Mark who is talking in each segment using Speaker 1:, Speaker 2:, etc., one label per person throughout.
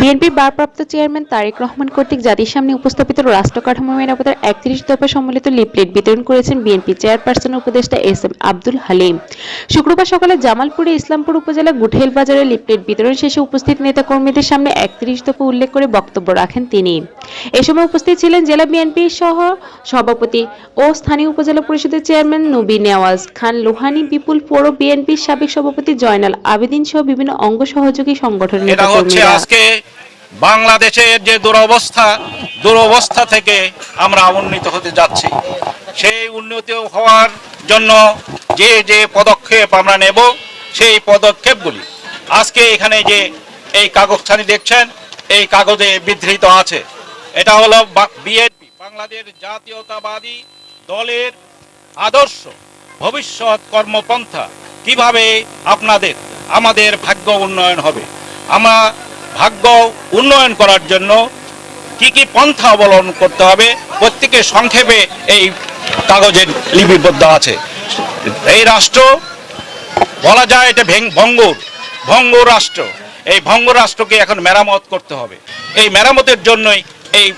Speaker 1: বিএনপির ভারপ্রাপ্ত চেয়ারম্যান তারেক রহমান কর্তৃক জাতির সামনে উপস্থাপিত রাষ্ট্র কাঠামো মেরামতের একত্রিশ দফা সম্মিলিত লিফলেট বিতরণ করেছেন বিএনপি চেয়ারপারসন উপদেষ্টা এস এম আব্দুল হালিম। শুক্রবার সকালে জামালপুরে ইসলামপুর উপজেলা গুঠেল বাজারে লিফলেট বিতরণ শেষে উপস্থিত নেতাকর্মীদের সামনে একত্রিশ দফা উল্লেখ করে বক্তব্য রাখেন তিনি। এ সময় উপস্থিত ছিলেন জেলা বিএনপি সহ সভাপতি ও স্থানীয় উপজেলা পরিষদের চেয়ারম্যান নবী নেওয়াজ খান লোহানি বিপুল পৌর বিএনপির সাবেক সভাপতি জয়নাল আবেদিন সহ বিভিন্ন অঙ্গ সহযোগী সংগঠনের নেতাকর্মীরা।
Speaker 2: বাংলাদেশের যে দুরবস্থা দুরবস্থা থেকে আমরা উন্নীত হতে যাচ্ছি। সেই উন্নতি হওয়ার জন্য যে যে পদক্ষেপ আমরা নেব, সেই পদক্ষেপগুলি আজকে এখানে যে এই কাগজখানি দেখছেন, এই কাগজে বিধৃত আছে। এটা হলো বিএনপি, বাংলাদেশ জাতীয়তাবাদী দলের আদর্শ ভবিষ্যৎ কর্মপন্থা। কীভাবে আপনাদের, আমাদের ভাগ্য উন্নয়ন হবে? আমরা ভাগ্য উন্নয়ন করার জন্য কি কি পন্থা অবলম্বন করতে হবে প্রত্যেকের সংক্ষেপে এই কাগজে লিপিবদ্ধ আছে। এই রাষ্ট্র বলা যায় এটা ভঙ্গুর, ভঙ্গ রাষ্ট্র। এই ভঙ্গ রাষ্ট্রকে এখন মেরামত করতে হবে। এই মেরামতের জন্যই এই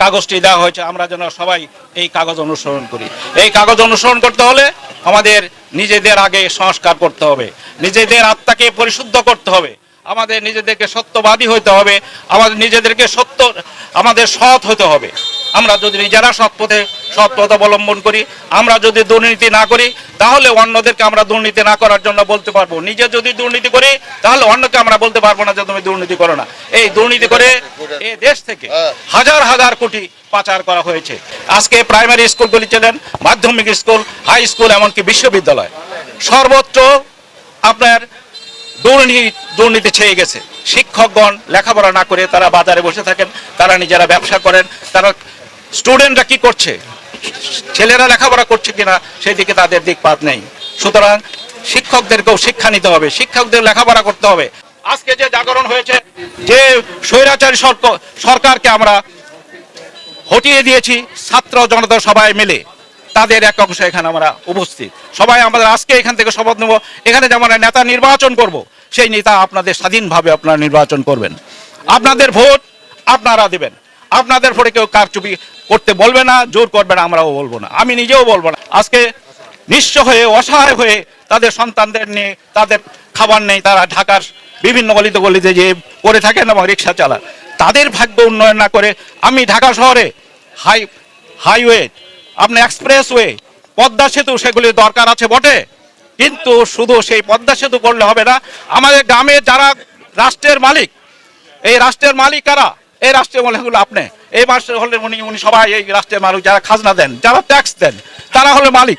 Speaker 2: কাগজটি দেওয়া হয়েছে। আমরা যেন সবাই এই কাগজ অনুসরণ করি। এই কাগজ অনুসরণ করতে হলে আমাদের নিজেদের আগে সংস্কার করতে হবে। নিজেদের আত্মাকে পরিশুদ্ধ করতে হবে। আমাদের নিজেদেরকে সত্যবাদী হতে হবে আমাদের নিজেদেরকে সত্য আমাদের সৎ হতে হবে। আমরা যদি নিজেরা সৎ পথে সৎ পথ অবলম্বন করি আমরা যদি দুর্নীতি না করি তাহলে অন্যদেরকে আমরা দুর্নীতি না করার জন্য বলতে পারব। নিজে যদি দুর্নীতি করি তাহলে অন্যকে আমরা বলতে পারব না যে তুমি দুর্নীতি করো না। এই দুর্নীতি করে এই দেশ থেকে হাজার হাজার কোটি পাচার করা হয়েছে। আজকে প্রাইমারি স্কুলগুলি ছিলেন মাধ্যমিক স্কুল হাই স্কুল এমনকি বিশ্ববিদ্যালয়। সর্বত্র আপনার দুর্নীতি দুর্নীতি ছেয়ে গেছে। শিক্ষকগণ লেখাপড়া না করে তারা বাজারে বসে থাকেন, তারা নিজেরা ব্যবসা করেন, তারা স্টুডেন্টরা কি করছে? ছেলেরা লেখাপড়া করছে কিনা সেই দিকে তাদের দিকপাত নেই। সুতরাং শিক্ষকদেরকেও শিক্ষা নিতে হবে, শিক্ষকদের লেখাপড়া করতে হবে। আজকে যে জাগরণ হয়েছে, যে স্বৈরাচারী সরক- সরকারকে আমরা হটিয়ে দিয়েছি, ছাত্র জনতা সবাই মিলে। তাদের এক অংশ এখানে আমরা উপস্থিত। সবাই আমাদের আজকে এখান থেকে শপথ নেব। এখানে যেমন নেতা নির্বাচন করব, সেই নেতা আপনাদের স্বাধীনভাবে আপনারা নির্বাচন করবেন। আপনাদের ভোট আপনারা দেবেন। আপনাদের ভোটে কেউ কারচুপি করতে বলবে না, জোর করবে না, আমরাও বলব না। আমি নিজেও বলব না। আজকে নিঃস্ব হয়ে, অসহায় হয়ে তাদের সন্তানদের নিয়ে, তাদের খাবার নেই, তারা ঢাকার বিভিন্ন গলিতে গলিতে যে করে থাকেন এবং রিক্সা চালান। তাদের ভাগ্য উন্নয়ন না করে আমি ঢাকা শহরে হাই হাইওয়ে আপনার এক্সপ্রেসওয়ে, পদ্মা সেতু সেগুলির দরকার আছে বটে। কিন্তু শুধু সেই পদ্মা সেতু করলে হবে না, আমাদের গ্রামে যারা রাষ্ট্রের মালিক, এই রাষ্ট্রের মালিক কারা? এই রাষ্ট্রের মালিক হলো আপনি। এই রাষ্ট্রের হলে উনি উনি সবাই এই রাষ্ট্রের মালিক, যারা খাজনা দেন, যারা ট্যাক্স দেন, তারা হলো মালিক।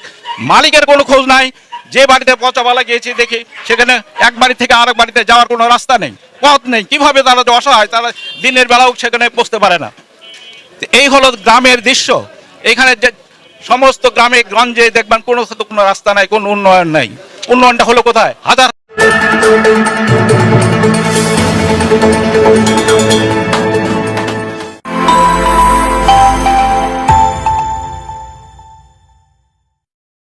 Speaker 2: মালিকের কোনো খোঁজ নাই। যে বাড়িতে পচাবালা গিয়েছি দেখি, সেখানে এক বাড়ি থেকে আরেক বাড়িতে যাওয়ার কোনো রাস্তা নেই, পথ নেই। কীভাবে তারা যে অসহায়, তারা দিনের বেলাও সেখানে পৌঁছতে পারে না। এই হলো গ্রামের দৃশ্য। এখানে সমস্ত গ্রামে গঞ্জে দেখবেন কোনো কোনো রাস্তা নাই, কোনো উন্নয়ন নাই। উন্নয়নটা হলো কোথায়? হাজার